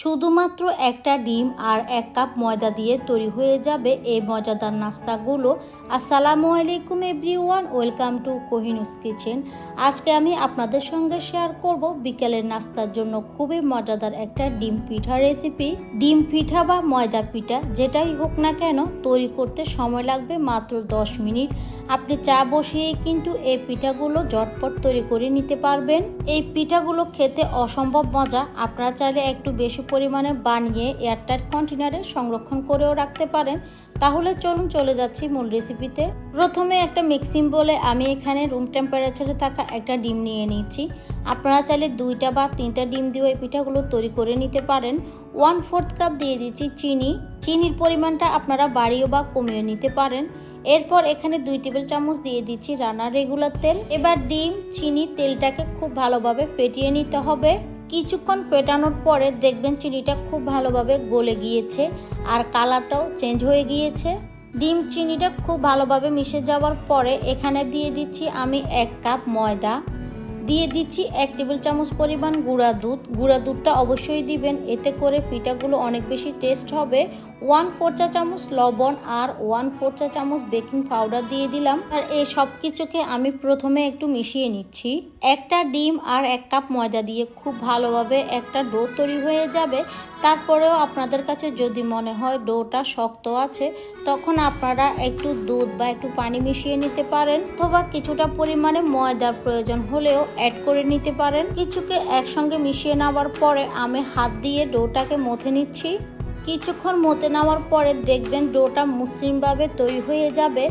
শুধুমাত্র একটা ডিম আর এক কাপ ময়দা দিয়ে তৈরি হয়ে যাবে এই মজাদার নাস্তাগুলো। আসসালামু আলাইকুম এভরিওয়ান, ওয়েলকাম টু কোহিনুস কিচেন। আজকে আমি আপনাদের সঙ্গে শেয়ার করব বিকেলের নাস্তার জন্য খুবই মজাদার একটা ডিম পিঠা রেসিপি। ডিম পিঠা বা ময়দা পিঠা, যেটাই হোক না কেন, তৈরি করতে সময় লাগবে মাত্র 10 মিনিট। আপনি চা বসিয়ে কিন্তু এই পিঠাগুলো ঝটপট তৈরি করে নিতে পারবেন। এই পিঠাগুলো খেতে অসম্ভব মজা। আপনারা চাইলে একটু বেশি পরিমাণে বানিয়ে এয়ারটাইট কন্টেনারে সংরক্ষণ করেও রাখতে পারেন, তাহলে চলুন চলে যাচ্ছি মূল রেসিপিতে। প্রথমে একটা মিক্সিং বলে আমি এখানে রুম টেম্পারেচারে থাকা একটা ডিম নিয়ে নিচ্ছি। আপনারা চাইলে দুইটা বা তিনটা ডিম দিয়েও এই পিঠাগুলো তৈরি করে নিতে পারেন। ওয়ান ফোর্থ কাপ দিয়ে দিচ্ছি চিনি। চিনির পরিমাণটা আপনারা বাড়িয়েও বা কমিয়ে নিতে পারেন। এরপর এখানে দুই টেবিল চামচ দিয়ে দিচ্ছি রান্নার রেগুলার তেল। এবার ডিম, চিনি, তেলটাকে খুব ভালোভাবে ফেটিয়ে নিতে হবে। কিছুক্ষণ পেটানোর পরে দেখবেন চিনিটা খুব ভালোভাবে গলে গিয়েছে আর কালারটাও চেঞ্জ হয়ে গিয়েছে। ডিম চিনিটা খুব ভালোভাবে মিশে যাওয়ার পরে এখানে দিয়ে দিচ্ছি আমি এক কাপ ময়দা। দিয়ে দিচ্ছি এক টেবিল চামচ পরিমাণ গুঁড়া দুধ। গুঁড়া দুধটা অবশ্যই দিবেন, এতে করে পিঠাগুলো অনেক বেশি টেস্ট হবে। ওয়ান ফোর চা চামচ লবণ আর ওয়ান ফোর চা চামচ বেকিং পাউডার দিয়ে দিলাম। আর এই সব কিছুকে আমি প্রথমে একটু মিশিয়ে নিচ্ছি। একটা ডিম আর এক কাপ ময়দা দিয়ে খুব ভালোভাবে একটা ডো তৈরি হয়ে যাবে। তারপরেও আপনাদের কাছে যদি মনে হয় ডোটা শক্ত আছে, তখন আপনারা একটু দুধ বা একটু পানি মিশিয়ে নিতে পারেন। অথবা কিছুটা পরিমাণে ময়দার প্রয়োজন হলেও অ্যাড করে নিতে পারেন। কিছুকে একসঙ্গে মিশিয়ে নেওয়ার পরে আমি হাত দিয়ে ডোটাকে মথে নিচ্ছি। কিছুক্ষণ মতে নেওয়ার পরে দেখবেন ডোটা মসৃণভাবে তৈরি হয়ে যাবে।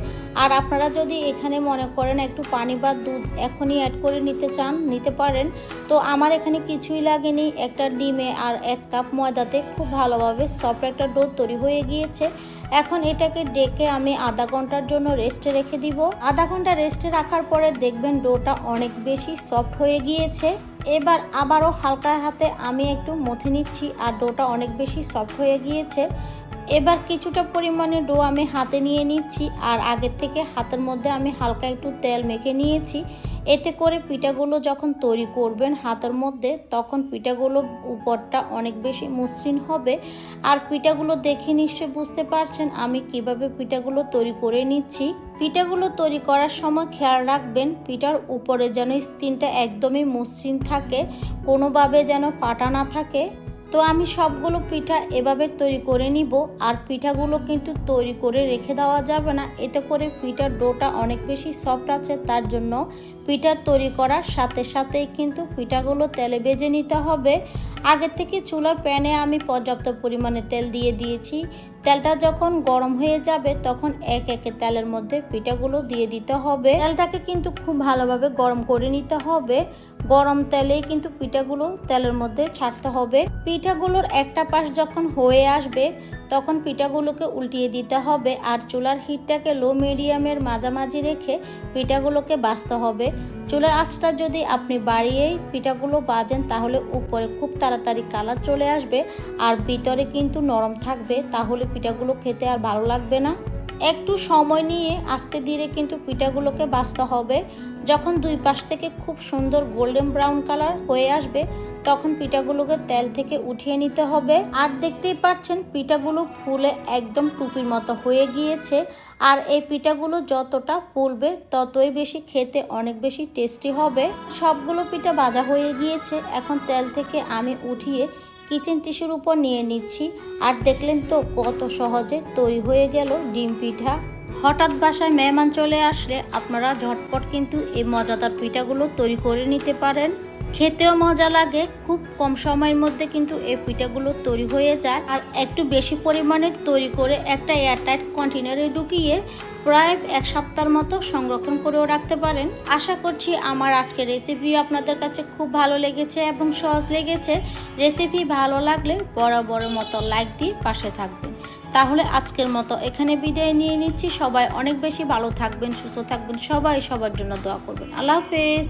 আর আপনারা যদি এখানে মনে করেন একটু পানি বা দুধ এখনই অ্যাড করে নিতে চান, নিতে পারেন। তো আমার এখানে কিছুই লাগেনি। একটা ডিমে আর এক কাপ ময়দাতে খুব ভালোভাবে সফট একটা ডো তৈরি হয়ে গিয়েছে। এখন এটাকে ডেকে আমি আধা ঘণ্টার জন্য রেস্টে রেখে দিব। আধা ঘণ্টা রেস্টে রাখার পরে দেখবেন ডোটা অনেক বেশি সফট হয়ে গিয়েছে। এবার আবারও হালকা হাতে আমি একটু মথে নিচ্ছি আর ডোটা অনেক বেশি সফট হয়ে গিয়েছে। এবার কিছুটা পরিমাণে ডো আমি হাতে নিয়ে নিচ্ছি, আর আগের থেকে হাতের মধ্যে আমি হালকা একটু তেল মেখে নিয়েছি। এতে করে পিঠাগুলো যখন তৈরি করবেন হাতের মধ্যে, তখন পিঠাগুলো উপরটা অনেক বেশি মসৃণ হবে। আর পিঠাগুলো দেখে নিশ্চয় বুঝতে পারছেন আমি কীভাবে পিঠাগুলো তৈরি করে নিচ্ছি। পিঠাগুলো তৈরি করার সময় খেয়াল রাখবেন, পিঠার উপরে যেন স্কিনটা একদমই মসৃণ থাকে, কোনোভাবে যেন পাটা না থাকে। তো আমি সবগুলো পিঠা এভাবে তৈরি করে নিব, আর পিঠাগুলো কিন্তু তৈরি করে রেখে দেওয়া যাবে না। এতে করে পিঠার ডোটা অনেক বেশি সফট আছে, তার জন্য পিঠা তৈরি করার সাথে সাথেই কিন্তু পিঠাগুলো তেলে বেজে নিতে হবে। আগে থেকে চুলার প্যানে আমি পর্যাপ্ত পরিমাণে তেল দিয়ে দিয়েছি। তেলটা যখন গরম হয়ে যাবে, তখন এক একে তেলের মধ্যে পিঠাগুলো দিয়ে দিতে হবে। তেলটাকে কিন্তু খুব ভালোভাবে গরম করে নিতে হবে। গরম তেলেই কিন্তু পিঠাগুলো তেলের মধ্যে ছাড়তে হবে। পিঠাগুলোর একটা পাশ যখন হয়ে আসবে, তখন পিঠাগুলোকে উল্টিয়ে দিতে হবে আর চুলার হিটটাকে লো মিডিয়ামের মাঝামাঝি রেখে পিঠাগুলোকে বাছতে হবে। চুলার আঁচটা যদি আপনি বাড়িয়েই পিঠাগুলো বাজেন, তাহলে উপরে খুব তাড়াতাড়ি কালার চলে আসবে আর ভিতরে কিন্তু নরম থাকবে, তাহলে পিঠাগুলো খেতে আর ভালো লাগবে না। একটু সময় নিয়ে আস্তে ধীরে কিন্তু পিঠাগুলোকে বাছতে হবে। যখন দুই পাশ থেকে খুব সুন্দর গোল্ডেন ব্রাউন কালার হয়ে আসবে, তখন পিঠাগুলোকে তেল থেকে উঠিয়ে নিতে হবে। আর দেখতেই পাচ্ছেন, পিঠাগুলো ফুলে একদম টুপির মতো হয়ে গিয়েছে। আর এই পিঠাগুলো যতটা ফুলবে, ততই বেশি খেতে অনেক বেশি টেস্টি হবে। সবগুলো পিঠা বাজা হয়ে গিয়েছে। এখন তেল থেকে আমি উঠিয়ে কিচেন টিস্যুর উপর নিয়ে নিচ্ছি। আর দেখলেন তো কত সহজে তৈরি হয়ে গেল ডিম পিঠা। হঠাৎ বাসায় মেহমান চলে আসলে আপনারা ঝটপট কিন্তু এই মজাদার পিঠাগুলো তৈরি করে নিতে পারেন। খেতেও মজা লাগে, খুব কম সময়ের মধ্যে কিন্তু এই পিঠাগুলো তৈরি হয়ে যায়। আর একটু বেশি পরিমাণে তৈরি করে একটা এয়ারটাইট কন্টেনারে ঢুকিয়ে প্রায় এক সপ্তাহের মতো সংরক্ষণ করেও রাখতে পারেন। আশা করছি আমার আজকের রেসিপি আপনাদের কাছে খুব ভালো লেগেছে এবং সহজ লেগেছে। রেসিপি ভালো লাগলে বড় মতো লাইক দিয়ে পাশে থাকবেন। তাহলে আজকের মতো এখানে বিদায় নিয়ে নিচ্ছি। সবাই অনেক বেশি ভালো থাকবেন, সুস্থ থাকবেন। সবাই সবার জন্য দোয়া করবেন। আল্লাহ হাফেজ।